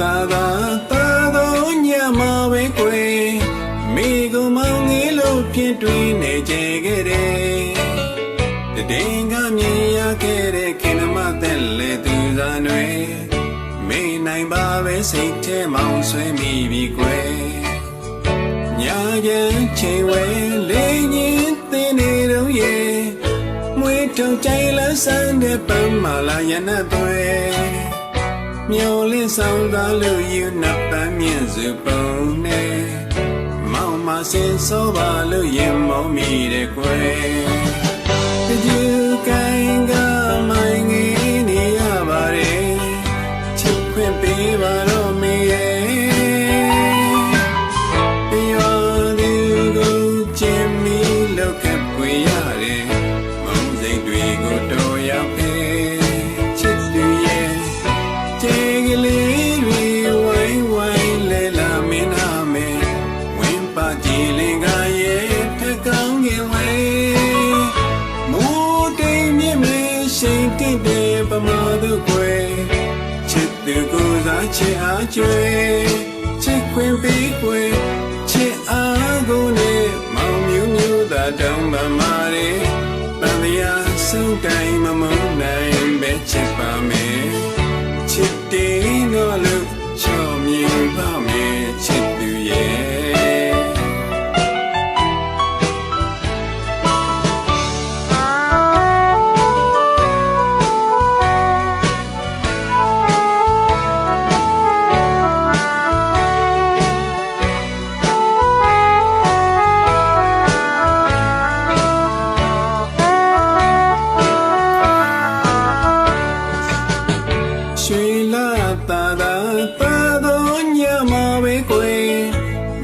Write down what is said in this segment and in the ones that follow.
သာသာသာသောညမှာပဲကွယ်မိကုံမောင်ငယ်လို့ဖြစ်တွင်နေကြခဲ့တယ်တည်ငါမြင်ရခဲ့တဲ့ခင်မသက်လေသူစားတွေမေးနိုင်ပါပဲစိတ်ထဲမောင်ဆွဲမိပြီကွယ်ညာကြမ်းချိန်ဝဲလေးညင်းသင်နေတော့ရဲ့မွေးထုံကြိုင်လန်းဆန်းတဲ့ပန်းမလာရနတ်တွေ မျောလင်းဆောင်သားလို့ယူနပ်ပန်းမြင့်စုပုံနဲ့မောင်မစင်စောပါလို့ရင်မောင်းမိတဲ့ကွယ်တကြူကိုင်းကမိုင်းငင်းနေရပါတယ်ချစ်ခွင့်ပေးပါတော့မေရဲ့ပြောသူကိုချင်မီလောက်ကပွေရ ပမာတို့ကွယ်ချစ်သူကိုယ်စားချစ်အားကျွေချစ်ခွင်ပေးကွယ်ချစ်အားကိုနဲ့မောင်မျိုးမျိုးသာတောင်းပန်ပါလေပန်းတရားဆုံးတိုင်းမမုန်းနိုင်ပဲချစ်ပါမယ်ချစ်တယ်နော်လို့ချော်မြင်ပါမယ်ချစ်သူရဲ့ ရွှေလာတာတာပါတော့ညမှာပဲကွယ်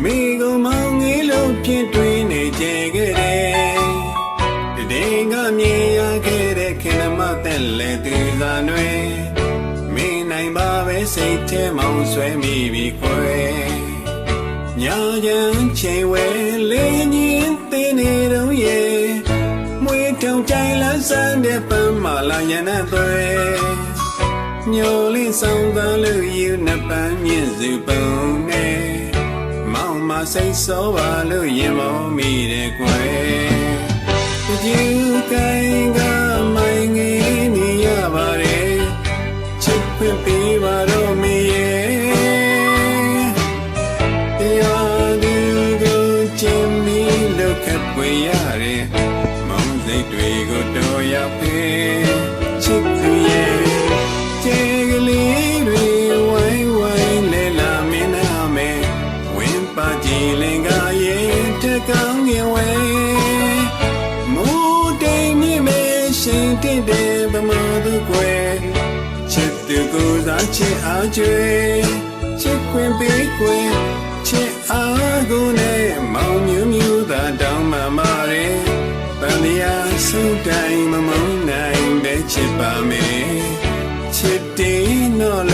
မိကုံမောင်ငယ်လို့ဖြစ်တွင်နေကြခဲ့တယ်တည်ငါမြင်ရခဲ့တဲ့ခင်မတဲ့လေသူသာတွေမင်းနိုင်ပါပဲစိတ်ထဲမောင်ဆွဲမိပြီကွယ်ညာချမ်းချိန်ဝဲလေးညင်းသေးနေတော့ရဲ့မွေးထုံကြိုင်လန်းစမ်းတဲ့ပန်းမလာရနတ်တွေ ညိုလေးဆောင်သားလို့ယူနှစ်ပန်းမြင့်စုပုံနဲ့မောင်မစိတ်စောပါလို့ရင်မောမိတဲ့ကွယ်တကြူကိုင်းကမိုင်းငင်းနေရပါတယ်ချစ်ခွင့်ပေးပါတော့မေရဲ့တရားသူကိုချင်မီလို့ခပ်ပွေရတယ်မောင်စိတ်တွေကိုတော်ရောက်ပြီ င်းပါကြည်လင်ကရဲ့တကောင်းငင်ဝဲမိုးတိမ်မြင့်မဲရှင်တင့်တယ်ဗမာသူကွယ်ချစ်သူကိုယ်စားချစ်အားကျွေချစ်ခွင်ပေးကွယ်ချစ်အားကိုနဲ့မောင်မျိုးမျိုးသာတောင်းမှမာတယ်တန်တရားဆုံးတိုင်းမမုန်းနိုင်ပဲချစ်ပါမယ်ချစ်တယ်နော်လို့